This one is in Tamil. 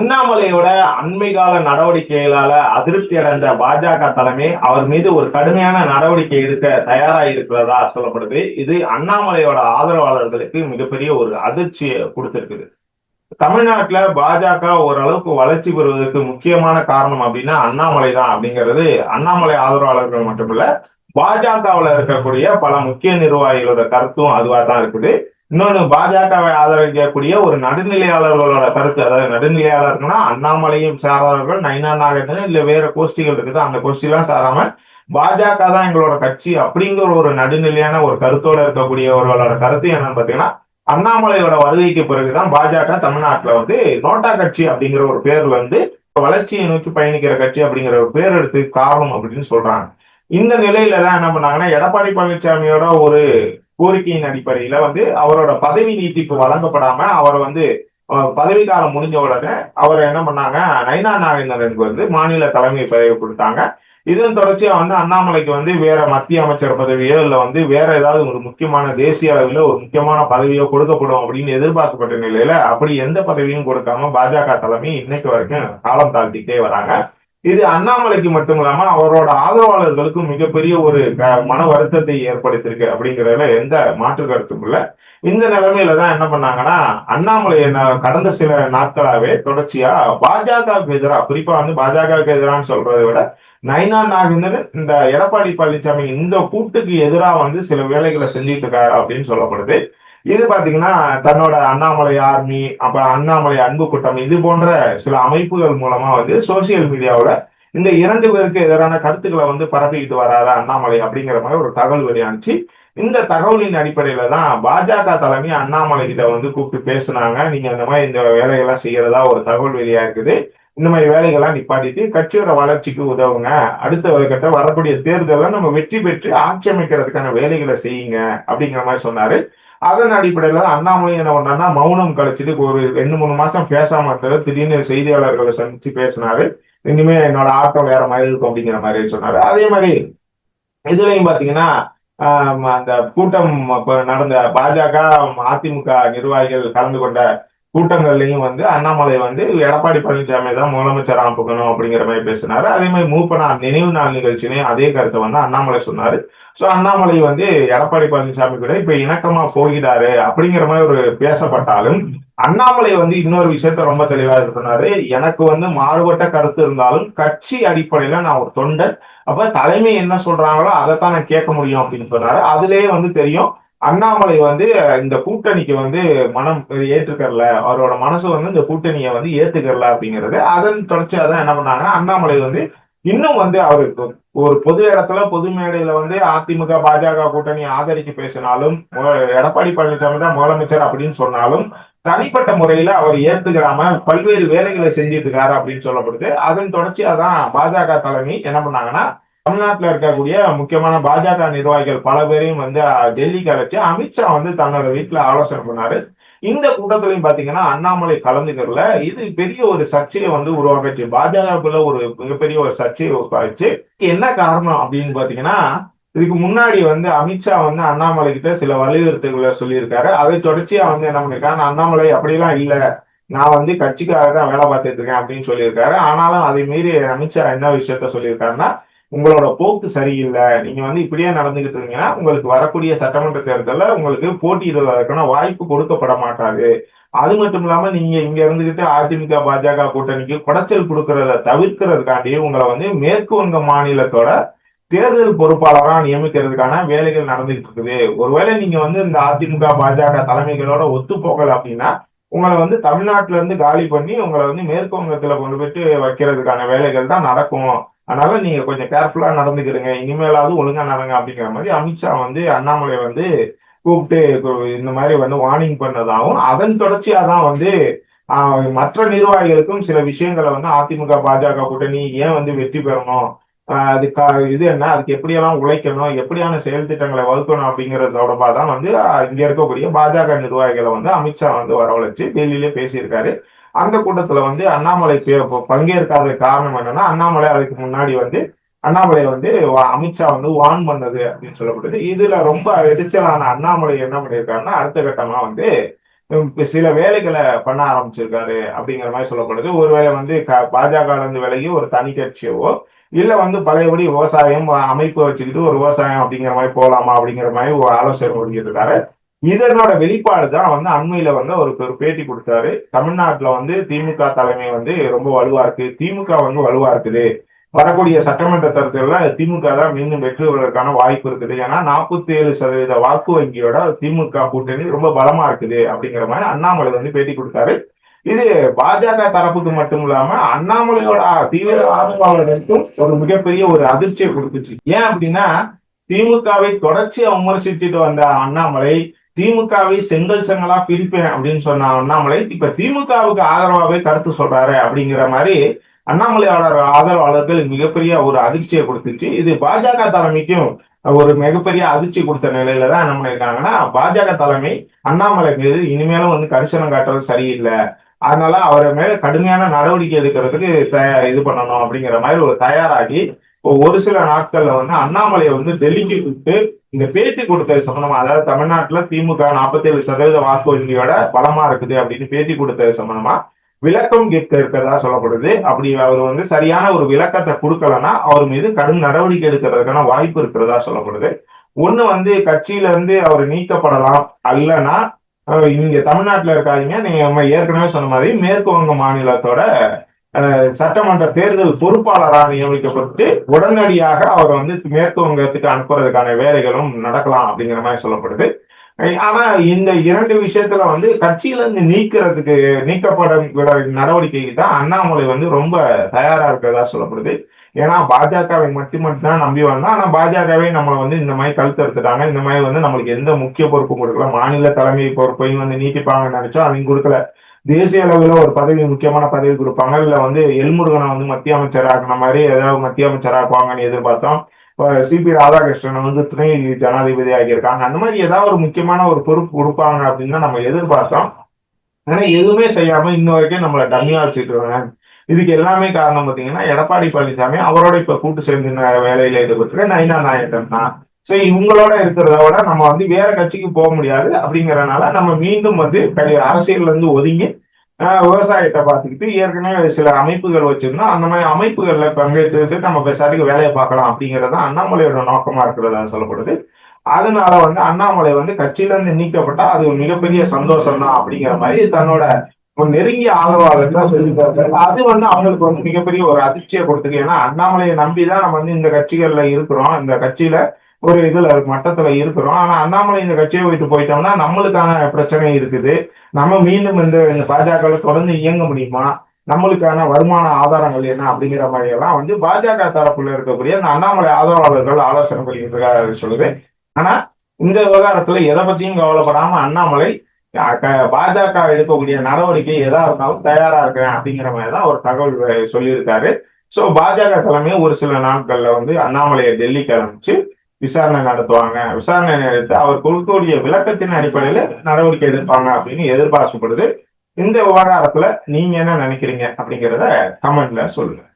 அண்ணாமலையோட அண்மை கால நடவடிக்கைகளால அதிருப்தி அடைந்த பாஜக தலைமை அவர் மீது ஒரு கடுமையான நடவடிக்கை எடுக்க தயாரா இருக்கிறதா சொல்லப்படுது. இது அண்ணாமலையோட ஆதரவாளர்களுக்கு மிகப்பெரிய ஒரு அதிர்ச்சியை கொடுத்திருக்குது. தமிழ்நாட்டுல பாஜக ஓரளவுக்கு வளர்ச்சி பெறுவதற்கு முக்கியமான காரணம் அப்படின்னா அண்ணாமலை தான் அப்படிங்கிறது அண்ணாமலை ஆதரவாளர்கள் மட்டுமில்ல பாஜகவுல இருக்கக்கூடிய பல முக்கிய நிர்வாகிகளோட கருத்தும் அதுவா தான் இருக்குது. இன்னொன்று பாஜகவை ஆதரிக்கக்கூடிய ஒரு நடுநிலையாளர்களோட கருத்து அதாவது நடுநிலையாளர்கள்னா அண்ணாமலையும் சாராதவர்கள் நைனா நாகேந்திரன் இல்ல வேற கோஷ்டிகள் இருக்குது. அந்த கோஷ்டிலாம் சாராம பாஜக தான் எங்களோட கட்சி அப்படிங்கிற ஒரு நடுநிலையான ஒரு கருத்தோட இருக்கக்கூடியவர்களோட கருத்து என்னன்னு பாத்தீங்கன்னா அண்ணாமலையோட வருகைக்கு பிறகுதான் பாஜக தமிழ்நாட்டுல வந்து நோட்டா கட்சி அப்படிங்கிற ஒரு பேர்ல வந்து வளர்ச்சியை நோக்கி பயணிக்கிற கட்சி அப்படிங்கிற ஒரு பேர் எடுத்து காரணம் அப்படின்னு சொல்றாங்க. இந்த நிலையில தான் என்ன பண்ணாங்கன்னா எடப்பாடி பழனிசாமியோட ஒரு கோரிக்கையின் அடிப்படையில வந்து அவரோட பதவி நீட்டிப்பு வழங்கப்படாம அவர் வந்து பதவி காலம் முடிஞ்ச உடனே அவர் என்ன பண்ணாங்க நைனா நாகேந்திரனுக்கு வந்து மாநில தலைமை பதவி கொடுத்தாங்க. இதன் தொடர்ச்சியா வந்து அண்ணாமலைக்கு வந்து வேற மத்திய அமைச்சர் பதவியோ இல்ல வந்து வேற ஏதாவது ஒரு முக்கியமான தேசிய அளவில் ஒரு முக்கியமான பதவியோ கொடுக்கப்படும் அப்படின்னு எதிர்பார்க்கப்பட்ட நிலையில அப்படி எந்த பதவியும் கொடுக்காம பாஜக தலைமை இன்னைக்கு வரைக்கும் காலம் தாழ்த்திட்டே வராங்க. இது அண்ணாமலைக்கு மட்டும் இல்லாம அவரோட ஆதரவாளர்களுக்கும் மிகப்பெரிய ஒரு மன வருத்தத்தை ஏற்படுத்தியிருக்கு அப்படிங்கிறதுல எந்த மாற்று கருத்தும் இல்லை. இந்த நிலைமையில தான் என்ன பண்ணாங்கன்னா அண்ணாமலை கடந்த சில நாட்களாவே தொடர்ச்சியா பாஜகவுக்கு எதிராக குறிப்பா வந்து பாஜகவுக்கு எதிரான்னு சொல்றதை விட நைனா நாகேந்திரன் இந்த எடப்பாடி பழனிசாமி இந்த கூட்டுக்கு எதிராக வந்து சில வேலைகளை செஞ்சுட்டு இருக்காரு அப்படின்னு சொல்லப்படுது. இது பாத்தீங்கன்னா தன்னோட அண்ணாமலை ஆர்மி அப்ப அண்ணாமலை அன்பு கூட்டம் இது போன்ற சில அமைப்புகள் மூலமா வந்து சோசியல் மீடியாவோட இந்த இரண்டு பேருக்கு எதிரான கருத்துக்களை வந்து பரப்பிக்கிட்டு வராத அண்ணாமலை அப்படிங்கிற மாதிரி ஒரு தகவல் வெளியானுச்சு. இந்த தகவலின் அடிப்படையில தான் பாஜக தலைமை அண்ணாமலை கிட்ட வந்து கூப்பிட்டு பேசுனாங்க. நீங்க இந்த மாதிரி இந்த வேலைகள்லாம் செய்யறதா ஒரு தகவல் வெளியா இருக்குது இந்த மாதிரி வேலைகள்லாம் நிப்பாட்டிட்டு கட்சியோட வளர்ச்சிக்கு உதவுங்க. அடுத்த கட்ட வரக்கூடிய தேர்தலில் நம்ம வெற்றி பெற்று ஆட்சி அமைக்கிறதுக்கான வேலைகளை செய்யுங்க அப்படிங்கிற மாதிரி சொன்னாரு. அதன் அடிப்படையில அண்ணாமலை என்ன பண்ணா மௌனம் கழிச்சிட்டு ஒரு ரெண்டு மூணு மாசம் பேசாம இருந்தாரு திடீர்னு செய்தியாளர்களை சந்திச்சு பேசினாரு. இனிமே என்னோட ஆட்டம் வேற மாதிரி இருக்கும் அப்படிங்கிற மாதிரி சொன்னாரு. அதே மாதிரி இதுலயும் பாத்தீங்கன்னா அந்த கூட்டம் நடந்த பாஜக அதிமுக நிர்வாகிகள் கலந்து கொண்ட கூட்டங்கள்லையும் வந்து அண்ணாமலை வந்து எடப்பாடி பழனிசாமி தான் முதலமைச்சர் அனுப்புக்கணும் அப்படிங்கிற மாதிரி பேசினாரு. அதே மாதிரி மூப்பனார் நினைவு நாள் நிகழ்ச்சியிலையும் அதே கருத்தை வந்து அண்ணாமலை சொன்னாரு. ஸோ அண்ணாமலை வந்து எடப்பாடி பழனிசாமி கூட இப்ப இணக்கமா போகிறாரு அப்படிங்கிற மாதிரி ஒரு பேசப்பட்டாலும் அண்ணாமலை வந்து இன்னொரு விஷயத்த ரொம்ப தெளிவா சொன்னாரு எனக்கு வந்து மாறுபட்ட கருத்து இருந்தாலும் கட்சி அடிப்படையில நான் ஒரு தொண்டன் அப்ப தலைமை என்ன சொல்றாங்களோ அதைத்தான் நான் கேட்க முடியும் அப்படின்னு சொன்னாரு. அதுலயே வந்து தெரியும் அண்ணாமலை வந்து இந்த கூட்டணிக்கு வந்து மனம் ஏற்றுக்கரல அவரோட மனசு வந்து இந்த கூட்டணியை வந்து ஏத்துக்கரல அப்படிங்கிறது. அதன் தொடர்ச்சியா தான் என்ன பண்ணாங்கன்னா அண்ணாமலை வந்து இன்னும் வந்து அவருக்கு ஒரு பொது இடத்துல பொது மேடையில வந்து அதிமுக பாஜக கூட்டணி ஆதரிக்க பேசினாலும் எடப்பாடி பழனிசாமி தான் முதலமைச்சர் அப்படின்னு சொன்னாலும் தனிப்பட்ட முறையில அவர் ஏத்துக்கிறாம பல்வேறு வேலைகளை செஞ்சுட்டு இருக்காரு அப்படின்னு சொல்லப்படுது. அதன் தொடர்ச்சியா தான் பாஜக தலைமை என்ன பண்ணாங்கன்னா தமிழ்நாட்டில் இருக்கக்கூடிய முக்கியமான பாஜக நிர்வாகிகள் பல பேரையும் வந்து டெல்லிக்கு அழைச்சு அமித்ஷா வந்து தன்னோட வீட்டுல ஆலோசனை பண்ணாரு. இந்த கூட்டத்திலையும் பாத்தீங்கன்னா அண்ணாமலை கலந்துக்கிறல இது பெரிய ஒரு சர்ச்சையை வந்து உருவாக்குச்சு. பாஜகக்குள்ள ஒரு மிகப்பெரிய ஒரு சர்ச்சையை உருவாச்சு என்ன காரணம் அப்படின்னு பாத்தீங்கன்னா இதுக்கு முன்னாடி வந்து அமித்ஷா வந்து அண்ணாமலை கிட்ட சில வலியுறுத்தல்களை சொல்லியிருக்காரு. அதை தொடர்ச்சியா வந்து என்ன பண்ணிருக்காங்க அண்ணாமலை அப்படிலாம் இல்ல. நான் வந்து கட்சிக்காக தான் வேலை பார்த்துட்டு இருக்கேன் அப்படின்னு சொல்லியிருக்காரு. ஆனாலும் அதை மீறி அமித்ஷா என்ன விஷயத்த சொல்லியிருக்காருன்னா உங்களோட போக்கு சரியில்லை. நீங்க வந்து இப்படியே நடந்துகிட்டு இருந்தீங்கன்னா உங்களுக்கு வரக்கூடிய சட்டமன்ற தேர்தலில் உங்களுக்கு போட்டியிடுவதற்கான வாய்ப்பு கொடுக்கப்பட மாட்டாது. அது மட்டும் இல்லாம நீங்க இங்க இருந்துகிட்டு அதிமுக பாஜக கூட்டணிக்கு குடைச்சல் கொடுக்கறத தவிர்க்கிறதுக்காண்டி உங்களை வந்து மேற்கு வங்க மாநிலத்தோட தேர்தல் பொறுப்பாளராக நியமிக்கிறதுக்கான வேலைகள் நடந்துகிட்டு இருக்குது. ஒருவேளை நீங்க வந்து இந்த அதிமுக பாஜக தலைமைகளோட ஒத்து போகல அப்படின்னா உங்களை வந்து தமிழ்நாட்டுல இருந்து காலி பண்ணி உங்களை வந்து மேற்கு வங்கத்துல கொண்டு போயிட்டு வைக்கிறதுக்கான வேலைகள் தான் நடக்கும். அதனால நீங்க கொஞ்சம் கேர்ஃபுல்லா நடந்துக்கிறீங்க இனிமேலாவது ஒழுங்கா நடங்க அப்படிங்கிற மாதிரி அமித்ஷா வந்து அண்ணாமலை வந்து கூப்பிட்டு இந்த மாதிரி வந்து வார்னிங் பண்ணதாகவும் அதன் தொடர்ச்சியா தான் வந்து மற்ற நிர்வாகிகளுக்கும் சில விஷயங்களை வந்து அதிமுக பாஜக கூட்டணி ஏன் வந்து வெற்றி பெறணும்? அது இது என்ன? அதுக்கு எப்படியெல்லாம் உழைக்கணும்? எப்படியான செயல் திட்டங்களை வகுக்கணும் அப்படிங்கிறது தொடர்பாக தான் வந்து இங்க இருக்கக்கூடிய பாஜக நிர்வாகிகளை வந்து அமித்ஷா வந்து வரவழைச்சு டெல்லியிலே பேசியிருக்காரு. அந்த கூட்டத்துல வந்து அண்ணாமலை பங்கேற்காத காரணம் என்னன்னா அண்ணாமலை அதுக்கு முன்னாடி வந்து அண்ணாமலை வந்து அமித்ஷா வந்து வான் பண்ணது அப்படின்னு சொல்லப்படுது இதுல ரொம்ப எரிச்சலான அண்ணாமலை என்ன பண்ணியிருக்காருன்னா அடுத்த கட்டமா வந்து சில வேலைகளை பண்ண ஆரம்பிச்சிருக்காரு அப்படிங்கிற மாதிரி சொல்லப்படுது. ஒருவேளை வந்து க- பாஜக இருந்து விலகி ஒரு தனி கட்சியவோ இல்ல வந்து பழையபடி விவசாயம் அமைப்பு வச்சுக்கிட்டு ஒரு விவசாயம் அப்படிங்கிற மாதிரி போலாமா அப்படிங்கிற மாதிரி ஒரு ஆலோசனை பண்ணியிருக்காரு இதனோட வெளிப்பாடு தான் வந்து அண்மையில வந்து அவருக்கு ஒரு பேட்டி கொடுத்தாரு. தமிழ்நாட்டுல வந்து திமுக தலைமை வந்து ரொம்ப வலுவா இருக்கு. திமுக வந்து வலுவா இருக்குது. வரக்கூடிய சட்டமன்ற தேர்தலில் திமுக தான் மீண்டும் வெற்றி பெறுவதற்கான வாய்ப்பு இருக்குது. ஏன்னா நாற்பத்தி ஏழு சதவீத வாக்கு வங்கியோட திமுக கூட்டணி ரொம்ப பலமா இருக்குது அப்படிங்கிற மாதிரி அண்ணாமலை வந்து பேட்டி கொடுத்தாரு. இது பாஜக தரப்புக்கு மட்டும் இல்லாம அண்ணாமலையோட தீவிர ஆதரவாளர்களுக்கும் ஒரு மிகப்பெரிய ஒரு அதிர்ச்சியை கொடுத்துச்சு. ஏன் அப்படின்னா திமுகவை தொடர்ச்சியா விமர்சிச்சுட்டு வந்த அண்ணாமலை திமுகவை செங்கல் செங்கலா பிரிப்பேன் அப்படின்னு சொன்ன அண்ணாமலை இப்ப திமுகவுக்கு ஆதரவாவே கருத்து சொல்றாரு அப்படிங்கிற மாதிரி அண்ணாமலையாளர் ஆதரவாளர்கள் மிகப்பெரிய ஒரு அதிர்ச்சியை கொடுத்துச்சு. இது பாஜக தலைமைக்கும் ஒரு மிகப்பெரிய அதிர்ச்சி கொடுத்த நிலையில தான் என்ன பண்ணியிருக்காங்கன்னா பாஜக தலைமை அண்ணாமலை மீது இனிமேலும் வந்து கரிசனம் காட்டுறது சரியில்லை. அதனால அவரை மேல கடுமையான நடவடிக்கை எடுக்கிறதுக்கு இது பண்ணணும் அப்படிங்கிற மாதிரி ஒரு தயாராகி ஒரு சில நாட்கள்ல வந்து அண்ணாமலையை வந்து டெல்லிக்கு விட்டு இந்த பேட்டி கொடுத்தது சம்பந்தமா அதாவது தமிழ்நாட்டுல திமுக 47% சதவீத வாக்கு வங்கியோட பலமா இருக்குது அப்படின்னு பேட்டி கொடுத்தது சம்பந்தமா விளக்கம் கேட்க இருக்கிறதா சொல்லப்படுது. அப்படி அவர் வந்து சரியான ஒரு விளக்கத்தை கொடுக்கலன்னா அவர் மீது கடும் நடவடிக்கை எடுக்கிறதுக்கான வாய்ப்பு இருக்கிறதா சொல்லப்படுது. ஒண்ணு வந்து கட்சியில இருந்து அவர் நீக்கப்படலாம் அல்லனா நீங்க தமிழ்நாட்டுல இருக்காதீங்க. நீங்க ஏற்கனவே சொன்ன மாதிரி மேற்கு வங்க மாநிலத்தோட சட்டமன்ற தேர்தல் பொறுப்பாளராக நியமிக்கப்பட்டு உடனடியாக அவர் வந்து மேற்கு வங்கத்துக்கு அனுப்புறதுக்கான வேலைகளும் நடக்கலாம் அப்படிங்கிற மாதிரி சொல்லப்படுது. ஆனா இந்த இரண்டு விஷயத்துல வந்து கட்சியில இருந்து நீக்கிறதுக்கு நீக்கப்பட விட நடவடிக்கைக்கு தான் அண்ணாமலை வந்து ரொம்ப தயாரா இருக்கிறதா சொல்லப்படுது. ஏன்னா பாஜகவை மட்டும் மட்டும்தான் நம்பி வந்தோம். ஆனா பாஜகவே நம்மளை வந்து இந்த மாதிரி கழுத்தறுத்துட்டாங்க. இந்த மாதிரி வந்து நம்மளுக்கு எந்த முக்கிய பொறுப்பும் கொடுக்கல. மாநில தலைமை பொறுப்பையும் வந்து நீட்டிப்பாங்கன்னு நினைச்சோம். அவங்க கொடுக்கல. தேசிய அளவுல ஒரு பதவி முக்கியமான பதவி கொடுப்பாங்க. இல்ல வந்து எல்முருகனை வந்து மத்திய அமைச்சராக்குன மாதிரி ஏதாவது மத்திய அமைச்சர் ஆக்குவாங்கன்னு எதிர்பார்த்தோம் சிபி ராதாகிருஷ்ணன் வந்து துணை ஜனாதிபதி ஆகியிருக்காங்க அந்த மாதிரி ஏதாவது ஒரு முக்கியமான ஒரு பொறுப்பு கொடுப்பாங்க அப்படின்னு தான் நம்ம எதிர்பார்த்தோம். ஆனா எதுவுமே செய்யாம இன்ன வரைக்கும் நம்மளை டம்மியா வச்சுட்டு இருக்காங்க. இதுக்கு எல்லாமே காரணம் பாத்தீங்கன்னா எடப்பாடி பழனிசாமி அவரோட இப்ப கூட்டு சேர்ந்து வேலையில ஈடுபட்டு நைனா நாயக்கன் தான். சரி இவங்களோட இருக்கிறத விட நம்ம வந்து வேற கட்சிக்கு போக முடியாது. அப்படிங்கறதுனால நம்ம மீண்டும் வந்து அரசியல்ல இருந்து ஒதுங்கி விவசாயத்தை பார்த்துக்கிட்டு ஏற்கனவே சில அமைப்புகள் வச்சிருந்தோம். அந்த மாதிரி அமைப்புகள்ல பங்கேற்றுட்டு நம்ம பெசாட்டுக்கு வேலையை பார்க்கலாம் அப்படிங்கிறது தான் அண்ணாமலையோட நோக்கமா இருக்கிறதா சொல்லப்படுது. அதனால வந்து அண்ணாமலை வந்து கட்சியில இருந்து நீக்கப்பட்டா அது ஒரு மிகப்பெரிய சந்தோஷம் தான் அப்படிங்கிற மாதிரி தன்னோட ஒரு நெருங்கிய ஆதரவாளர்கள் சொல்லியிருக்காரு அது வந்து அவங்களுக்கு வந்து மிகப்பெரிய ஒரு அதிர்ச்சியை கொடுத்துருக்கு. ஏன்னா அண்ணாமலையை நம்பிதான் நம்ம வந்து இந்த கட்சிகள்ல இருக்கிறோம். இந்த கட்சியில ஒரு இதுல மட்டத்துல இருக்கிறோம். ஆனா அண்ணாமலை இந்த கட்சியை வைத்து போயிட்டோம்னா நம்மளுக்கான பிரச்சனை இருக்குது. நம்ம மீண்டும் இந்த பாஜக தொடர்ந்து இயங்க முடியுமா? நம்மளுக்கான வருமான ஆதாரங்கள் என்ன அப்படிங்கிற மாதிரி எல்லாம் வந்து பாஜக தரப்புல இருக்கக்கூடிய அந்த அண்ணாமலை ஆதரவாளர்கள் ஆலோசனை பண்ணிட்டு இருக்காரு சொல்லுது. ஆனா இந்த விவகாரத்துல எதை பத்தியும் கவலைப்படாம அண்ணாமலை க- பாஜக எடுக்கக்கூடிய நடவடிக்கை எதா இருந்தாலும் தயாரா இருக்கிறேன் அப்படிங்கிற மாதிரி தான் ஒரு தகவல் சொல்லியிருக்காரு. சோ பாஜக தலைமை ஒரு சில நாட்கள்ல வந்து அண்ணாமலையை டெல்லிக்கு அனுப்பிச்சு விசாரணை நடத்துவாங்க. விசாரணை நடத்தி அவர் கொடுக்கக்கூடிய விளக்கத்தின் அடிப்படையில நடவடிக்கை எடுப்பாங்க அப்படின்னு எதிர்பார்க்கப்படுது. இந்த விவகாரத்துல நீங்க என்ன நினைக்கிறீங்க அப்படிங்கிறத கமெண்ட்ல சொல்லுங்க.